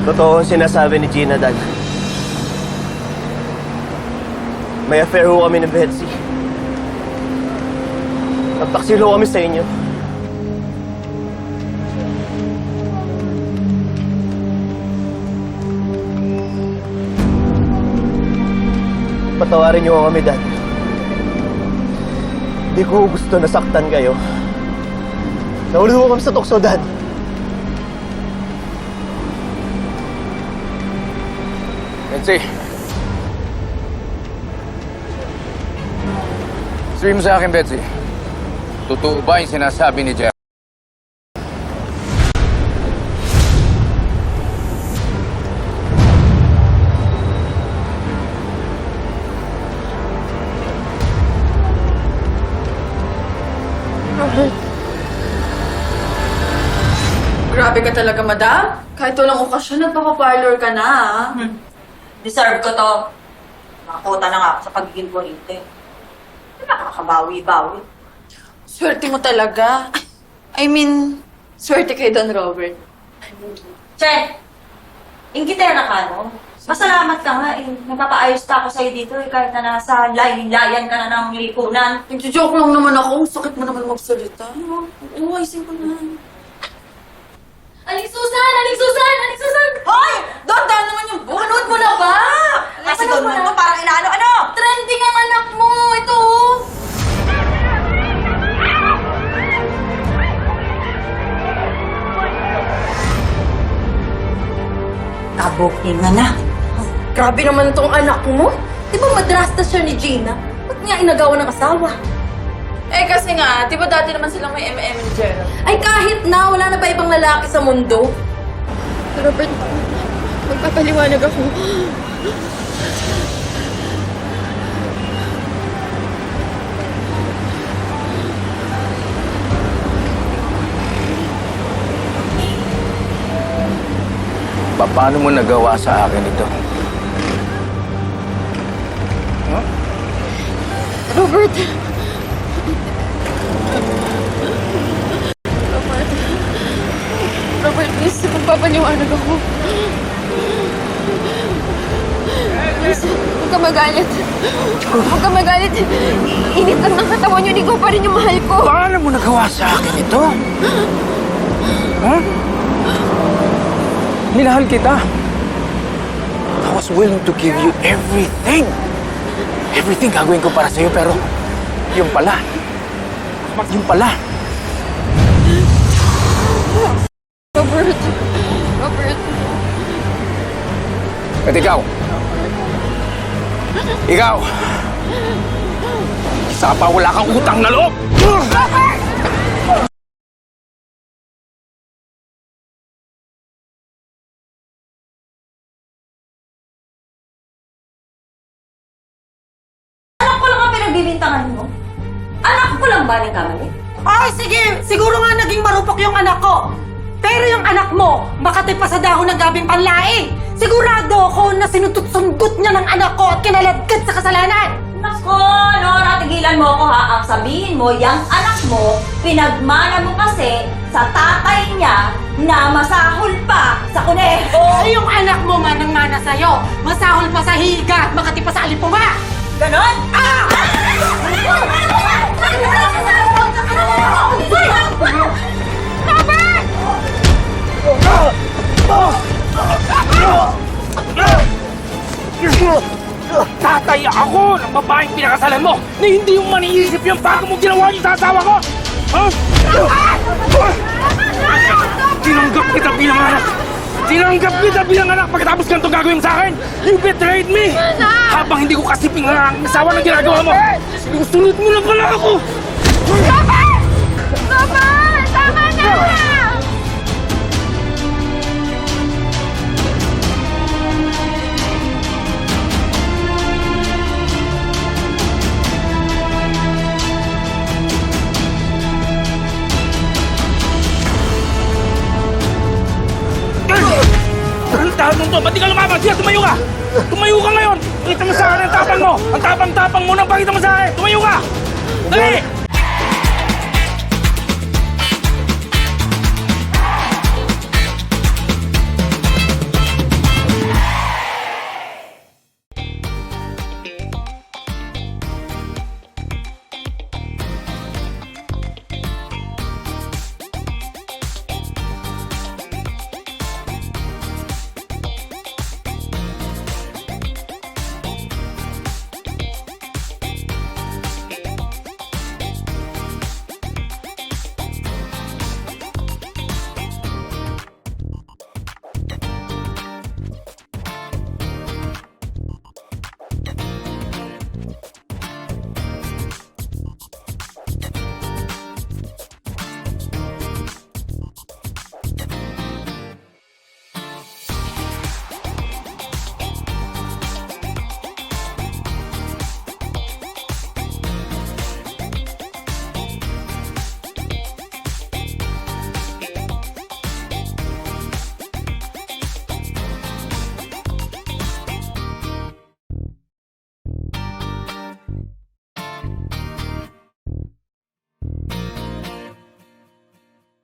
Totoo ang sinasabi ni Gina, Dad. May affair ho kami ni Betsy. Nagtaksil ho kami sa inyo. Patawarin niyo kami, Dad. Hindi ko gusto nasaktan kayo. Nahuli ho kami sa tukso, Dad. Sabihin mo sa akin, Betsy. Totoo ba yung sinasabi ni Jeff? Grabe ka talaga, madam. Kahit walang okasyon, nagpapaparlor ka na, ah. Deserve ko to. Nakakota na nga ako sa pagiging kurinte. Nakakabawi-bawi. Swerte mo talaga. I mean, swerte kay Don Robert. Che, ingkitera ka, no? Masalamat ka nga eh. Nagpapaayos ka ako sa'yo dito eh. Kahit na nasa layin-layan ka na ng lipunan. Nagjo-joke lang naman ako. Ang sakit mo naman magsalita. Oo, ayusin ko na. Aling Susan! Aling Susan! Aling Susan! Hoy! Don, dahil naman yung bunod mo na ba? Kasi Ano doon ba? mo to parang inaano, ano? Trending ang anak mo! Ito! oh. Kabuking nga na. Grabe naman tong anak mo. Di ba madrasta siya ni Gina? Ba't nga inagawa ng asawa? Eh kasi nga, di ba dati naman silang may MM ni Gerald? Ay kahit na, wala na ba ibang lalaki sa mundo? Robert, magpapaliwanag ako. Pa- Paano mo nagawa sa akin ito? Robert! Robert! Robert, please, magpapaliwanag ako. Please, huwag ka magalit. Huwag ka magalit. Init lang ng katawan yun, ikaw pa rin yung mahal ko. Paano mo nagawa sa akin ito? Ha? Minahal kita. I was willing to give you everything. Everything gagawin ko para sa'yo, pero yung pala. Yung pala. Robert! Robert! At ikaw. Ikaw. Isa pa wala kang utang na loob. Anak ko lang ang pinagbibintangan mo. Anak ko lang ba ng kamali? Ay, sige! Siguro nga naging marupok yung anak ko. Pero yung anak mo, makati pa sa dahon ng gabing panlaing. Sigurado ako na sinutut-sundot niya ng anak ko at kinaladkad sa kasalanan. Nako, Nora, tigilan mo ako ha. Ang sabihin mo, yung anak mo, pinagmana mo kasi sa tatay niya na masahol pa sa kuneho. Ay, yung anak mo manang-mana sa'yo. Masahol pa sa higa at makati pa sa alipunga. Ganon? Ah! Tatay ako ng babaeng pinakasalan mo na hindi yung maniisip yung bago mo ginawa yung sa asawa ko! Ha? Tinanggap kita bilang anak! Tinanggap kita bilang anak pagkatapos ganito gagawin sa akin! You betrayed me! Habang hindi ko kasiping ang asawa ng ginagawa mo! Sinusunod mo na pala ako! Robert! Tama na! Ang tahan to! Ba't di ka lumaban? Siya, tumayo ka! Tumayo ka ngayon! Pakita mo sa akin ang tapang mo! Ang tapang-tapang mo nang pakita mo sa akin! Tumayo ka! Dali!